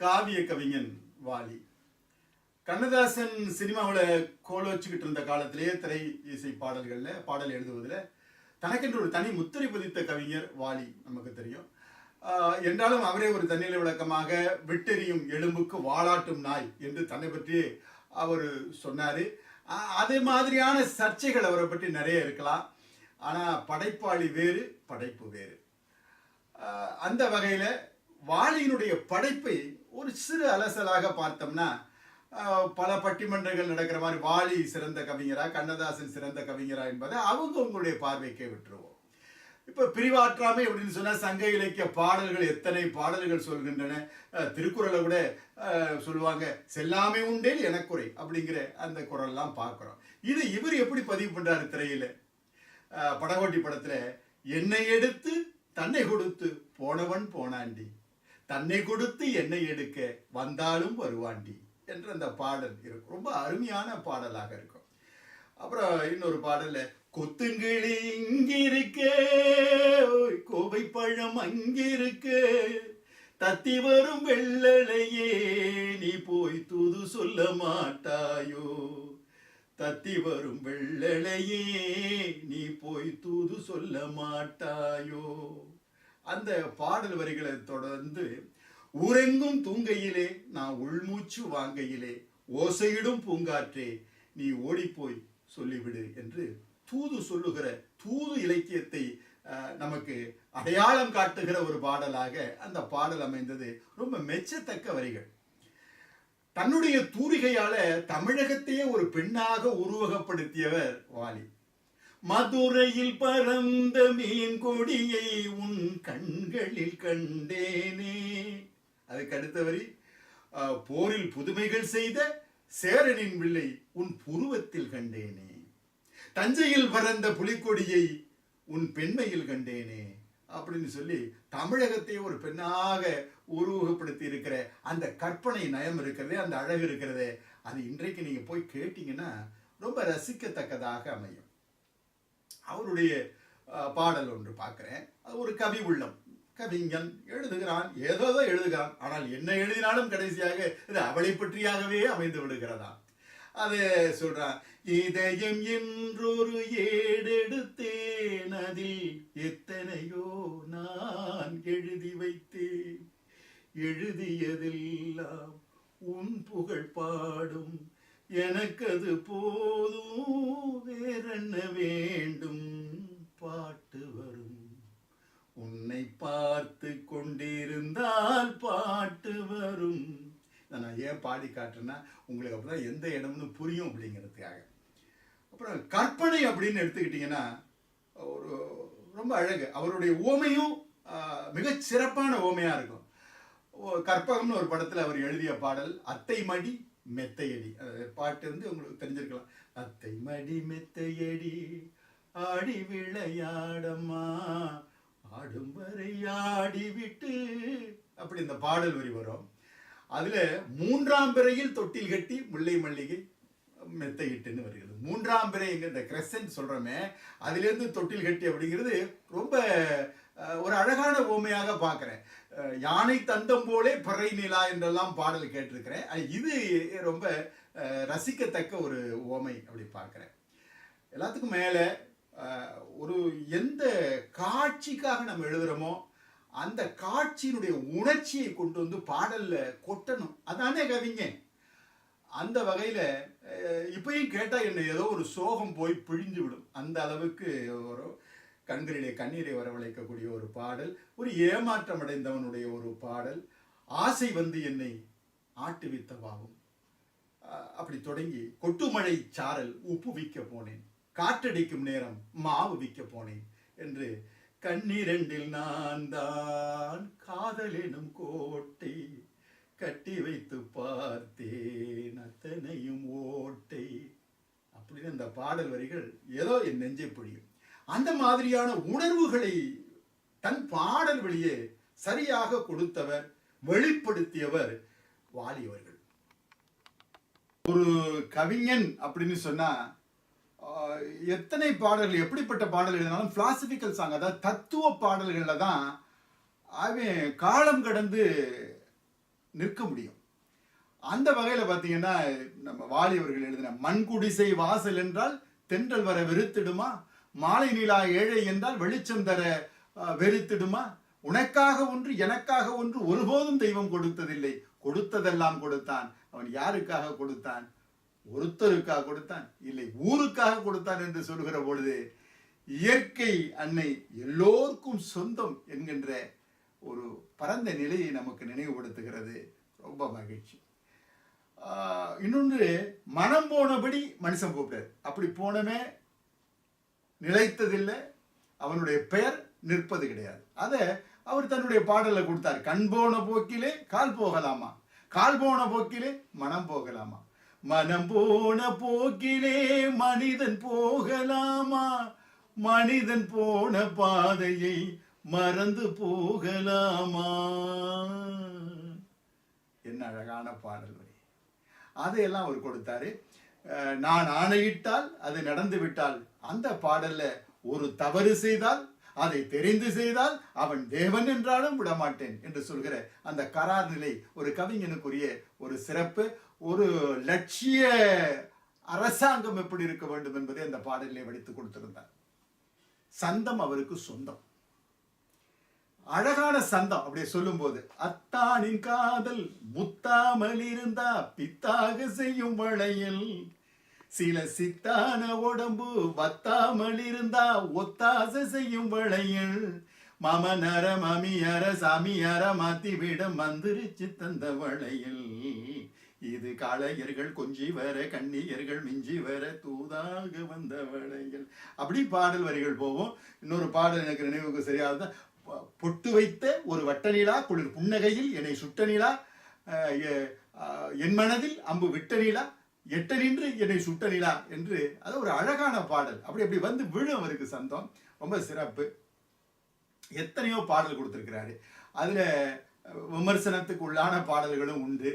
காவிய கவிஞன் வாலி. கண்ணதாசன் சினிமாவில் கோல வச்சுக்கிட்டு இருந்த காலத்திலேயே திரை இசை பாடல்களில் பாடல் எழுதுவதில் தனக்கென்று ஒரு தனி முத்திரை பதித்த கவிஞர் வாலி நமக்கு தெரியும். என்றாலும் அவரே ஒரு தன்னிலை விளக்கமாக விட்டெறியும் எலும்புக்கு வாளாட்டும் நாய் என்று தன்னை பற்றி அவர் சொன்னார். அதே மாதிரியான சர்ச்சைகள் அவரை பற்றி நிறைய இருக்கலாம். ஆனால் படைப்பாளி வேறு படைப்பு வேறு. அந்த வகையில் வாலியினுடைய படைப்பை ஒரு சிறு அலசலாக பார்த்தோம்னா பல பட்டிமன்றங்கள் நடக்கிற மாதிரி வாலி சிறந்த கவிஞரா கண்ணதாசன் சிறந்த கவிஞரா என்பதை அவங்க உங்களுடைய பார்வைக்கே விட்டுருவோம். இப்போ பிரிவாற்றாமை அப்படின்னு சொன்னால் சங்க இலக்கிய பாடல்கள் எத்தனை பாடல்கள் சொல்கின்றன? திருக்குறளை கூட சொல்லுவாங்க செல்லாமை உண்டேல் எனக்குறை அப்படிங்கிற அந்த குரல்லாம் பார்க்குறோம். இது இவர் எப்படி பதிவு பண்றாரு திரையில்? படகோட்டி படத்தில் என்னை எடுத்து தன்னை கொடுத்து போனவன் போனாண்டி தன்னை கொடுத்து என்னை எடுக்க வந்தாலும் வருவாண்டி என்ற அந்த பாடல் இருக்கும். ரொம்ப அருமையான பாடலாக இருக்கும். அப்புறம் இன்னொரு பாடல்ல கொத்துங்கிளி இங்கிருக்கே கோவை பழம் அங்கிருக்கே தத்தி வரும் வெள்ளலையே நீ போய் தூது சொல்ல மாட்டாயோ தத்தி வரும் வெள்ளலையே நீ போய் தூது சொல்ல மாட்டாயோ அந்த பாடல் வரிகளை தொடர்ந்து ஊரெங்கும் தூங்கையிலே நான் உள்மூச்சு வாங்கையிலே ஓசையிடும் பூங்காற்றே நீ ஓடிப்போய் சொல்லிவிடு என்று தூது சொல்லுகிற தூது இலக்கியத்தை நமக்கு அடையாளம் காட்டுகிற ஒரு பாடலாக அந்த பாடல் அமைந்தது. ரொம்ப மெச்சத்தக்க வரிகள். தன்னுடைய தூரிகையால தமிழகத்தையே ஒரு பெண்ணாக உருவகப்படுத்தியவர் வாலி. மதுரையில் பறந்த மீன் கொடியை உன் கண்களில் கண்டேனே. அதுக்கு அடுத்த வரி போரில் புதுமைகள் செய்த சேரனின் வில்லை உன் புருவத்தில் கண்டேனே. தஞ்சையில் பறந்த புலிக்கொடியை உன் பெண்மையில் கண்டேனே. அப்படின்னு சொல்லி தமிழகத்தை ஒரு பெண்ணாக உருவகப்படுத்தி இருக்கிற அந்த கற்பனை நயம் இருக்கிறதே அந்த அழகு இருக்கிறதே அது இன்றைக்கு நீங்க போய் கேட்டீங்கன்னா ரொம்ப ரசிக்கத்தக்கதாக அமையும். அவருடைய அஹ், பாடல் ஒன்று பார்க்குறேன். அது ஒரு கவி உள்ளம். கவிஞன் எழுதுகிறான். ஏதோ எழுதுகிறான். ஆனால் என்ன எழுதினாலும் கடைசியாக இது அவளை பற்றியாகவே அமைந்து விடுகிறதா? அது சொல்றான் இதயம் என்றொரு ஏடெடுத்தேன். அதில் எத்தனையோ நான் எழுதி வைத்தேன். எழுதியதெல்லாம் உன் புகழ் பாடும். எனக்கது போ ஏன் பாடி காட்டுறேன்னா உங்களுக்கு அப்பதான் எந்த இடம்னு புரியும் அப்படிங்கிறதுக்காக அப்புறம் கற்பனை அப்படின்னு எடுத்துக்கிட்டிங்கன்னா ஒரு ரொம்ப அழகு. அவருடைய ஓமையும் ஆஹ், மிகச் சிறப்பான ஓமையாக இருக்கும். ஓ- கற்பகம்னு ஒரு படத்துல அவர் எழுதிய பாடல் அத்தை மடி மெத்தையடி பாட்டு வந்து உங்களுக்கு தெரிஞ்சிருக்கலாம். அத்தை மடி மெத்தையடி ஆடி விளையாடம்மா ஆடும் வரை ஆடி விட்டு அப்படி இந்த பாடல் வரி வரும். அதில் மூன்றாம் பிறையில் தொட்டில் கட்டி முல்லை மல்லிகை மெத்தையிட்டுன்னு வருகிறது. மூன்றாம் பிறை எங்க இந்த கிரெசன்ட் சொல்கிறோமே அதிலிருந்து தொட்டில் கட்டி அப்படிங்கிறது ரொம்ப ஒரு அழகான ஓமையாக பார்க்குறேன். யானை தந்தம் போலே பிறை நிலா என்றெல்லாம் பாடல் கேட்டிருக்கிறேன். இது ரொம்ப ரசிக்கத்தக்க ஒரு ஓமை அப்படி பார்க்குறேன். எல்லாத்துக்கும் மேலே ஒரு எந்த காட்சிக்காக நம்ம எழுதுகிறோமோ அந்த காட்சியினுடைய உணர்ச்சியை கொண்டு வந்து பாடல்ல கொட்டணும். அதானே கவிங்க அந்த வகையில இப்பயும் கேட்டா என்ன ஏதோ ஒரு சோகம் போய் பிழிஞ்சு விடும். அந்த அளவுக்கு ஒரு கண்களிலே கண்ணீரை வரவழைக்கக்கூடிய ஒரு பாடல் ஒரு ஏமாற்றம் அடைந்தவனுடைய ஒரு பாடல் ஆசை வந்து என்னை ஆட்டுவித்தவாகும். அப்படி தொடங்கி கொட்டுமழை சாரல் உப்பு விற்க போனேன் காற்றடிக்கும் நேரம் மாவு விற்க போனேன் என்று கண்ணிரண்டில் நான் தான் காதலெனும் கோட்டை கட்டி வைத்து பார்த்தேன். அத்தனையும் ஓட்டை. அப்படின்னு அந்த பாடல் வரிகள். ஏதோ என் நெஞ்சை புரியும் அந்த மாதிரியான உணர்வுகளை தன் பாடல் வழியே சரியாக கொடுத்தவர் வெளிப்படுத்தியவர் வாலி அவர்கள் ஒரு கவிஞன் அப்படின்னு சொன்னா எத்தனை பாடல்கள் எப்படிப்பட்ட பாடல்கள் எழுதினாலும் பிலாசபிக்கல் சாங் அதாவது தத்துவ பாடல்களில் தான் அவன் காலம் கடந்து நிற்க முடியும். அந்த வகையில் பார்த்தீங்கன்னா நம்ம வாலியவர்கள் எழுதின மண்குடிசை வாசல் என்றால் தென்றல் வர வெறுத்திடுமா? மாலை நிலா ஏழை என்றால் வெளிச்சம் தர வெறுத்திடுமா? உனக்காக ஒன்று எனக்காக ஒன்று ஒருபோதும் தெய்வம் கொடுத்ததில்லை. கொடுத்ததெல்லாம் கொடுத்தான். அவன் யாருக்காக கொடுத்தான்? ஒருத்தருக்காக கொடுத்தான் இல்லை ஊருக்காக கொடுத்தான் என்று சொல்கிற பொழுது இயற்கை அன்னை எல்லோருக்கும் சொந்தம் என்கின்ற ஒரு பரந்த நிலையை நமக்கு நினைவுபடுத்துகிறது. ரொம்ப மகிழ்ச்சி. ஆஹ் இன்னொன்று மனம் போனபடி மனுஷன் கூப்பிட்டார். அப்படி போனமே நிலைத்ததில்லை அவனுடைய பெயர் நிற்பது கிடையாது. அதை அவர் தன்னுடைய பாடலை கொடுத்தார். கண் போன போக்கிலே கால் போகலாமா? கால் போன போக்கிலே மனம் போகலாமா? மனம் போன போக்கிலே மனிதன் போகலாமா? மனிதன் போன பாதையை மறந்து போகலாமா? என்ன அழகான பாடல் வரி அதையெல்லாம் அவர் கொடுத்தாரு. நான் ஆணையிட்டால் அது நடந்து விட்டால் அந்த பாடல்ல ஒரு தவறு செய்தால் அதை தெரிந்து செய்தால் அவன் தேவன் என்றாலும் விடமாட்டேன் என்று சொல்கிற அந்த கரார் நிலை ஒரு கவிஞனுக்குரிய ஒரு சிறப்பு ஒரு லட்சிய அரசாங்கம் எப்படி இருக்க வேண்டும் என்பதை அந்த பாடலிலே வடித்து கொடுத்திருந்தார். சந்தம் அவருக்கு சொந்தம். அழகான சந்தம் அப்படியே சொல்லும்போது அத்தானின் காதல் முத்தாமல் இருந்தா பித்தாக செய்யும் வளையல் சில சித்தான உடம்பு வத்தாமல் இருந்தா ஒத்தாசை செய்யும் வளையல் மமனர மமியர சாமியர மாத்தி விட மந்திரிச்சு தந்த வளையல். இது காளையர்கள் கொஞ்சி வேற கண்ணியர்கள் மிஞ்சி வேற தூதாக வந்த வளையல். அப்படி பாடல் வரிகள் போவோம் இன்னொரு பாடல் எனக்கு நினைவுக்கு சரியாக பொட்டு வைத்த ஒரு வட்ட நிலா குளிர் புன்னகையில் என்னை சுட்ட நிலா என் மனதில் அம்பு விட்ட நிலா எட்ட நின்று என்னை சுட்ட நிலா என்று. அது ஒரு அழகான பாடல். அப்படி அப்படி வந்து விழும் அவருக்கு சந்தம் ரொம்ப சிறப்பு. எத்தனையோ பாடல் கொடுத்துருக்கிறாரு. அதில் விமர்சனத்துக்கு உள்ளான பாடல்களும் உண்டு.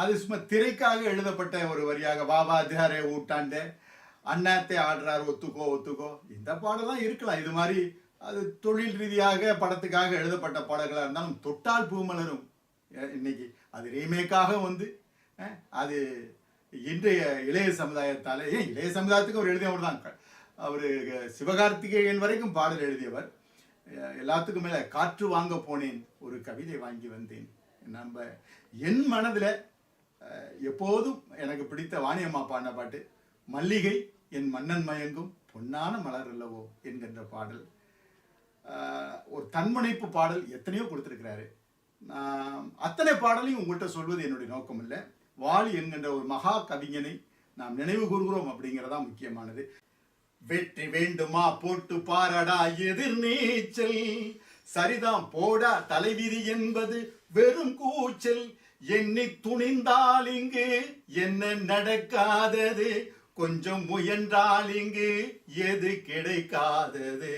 அது சும்மா திரைக்காக எழுதப்பட்ட ஒரு வரியாக பாபா தியாரே ஊட்டாண்டே அண்ணாத்தே ஆடுறார் ஒத்துக்கோ ஒத்துக்கோ. இந்த பாடலாம் இருக்கலாம். இது மாதிரி அது தொழில் ரீதியாக படத்துக்காக எழுதப்பட்ட பாடல்களாக இருந்தாலும் தொட்டால் பூமலரும் இன்னைக்கு அது ரீமேக்காக வந்து அது இன்றைய இளைய சமுதாயத்தாலே ஏன் இளைய சமுதாயத்துக்கு அவர் எழுதியவர் தான். அவர் சிவகார்த்திகேயன் வரைக்கும் பாடல் எழுதியவர். எல்லாத்துக்கும் மேலே காற்று வாங்க போனேன் ஒரு கவிதை வாங்கி வந்தேன். நம்ம என் மனதில் எப்போதும் எனக்கு பிடித்த வாணியம்மா பாடின பாட்டு மல்லிகை என் மன்னன் மயங்கும் பொன்னான மலர் அல்லவோ? என்கின்ற பாடல். ஒரு தன்முனைப்பு பாடல் எத்தனையோ கொடுத்துருக்கிறாரு. நான் அத்தனை பாடலையும் உங்கள்கிட்ட சொல்வது என்னுடைய நோக்கம் இல்லை. வாலி என்கின்ற ஒரு மகா கவிஞனை நாம் நினைவு கூறுகிறோம் அப்படிங்கிறதா முக்கியமானது. வெற்றி வேண்டுமா போட்டு பாரடா எதிர் நீச்சல். சரிதான் போடா தலைவிதி என்பது வெறும் கூச்சல். எண்ணி துணிந்தால் இங்கு என்ன நடக்காதது? கொஞ்சம் முயன்றால் இங்கு எது கிடைக்காதது?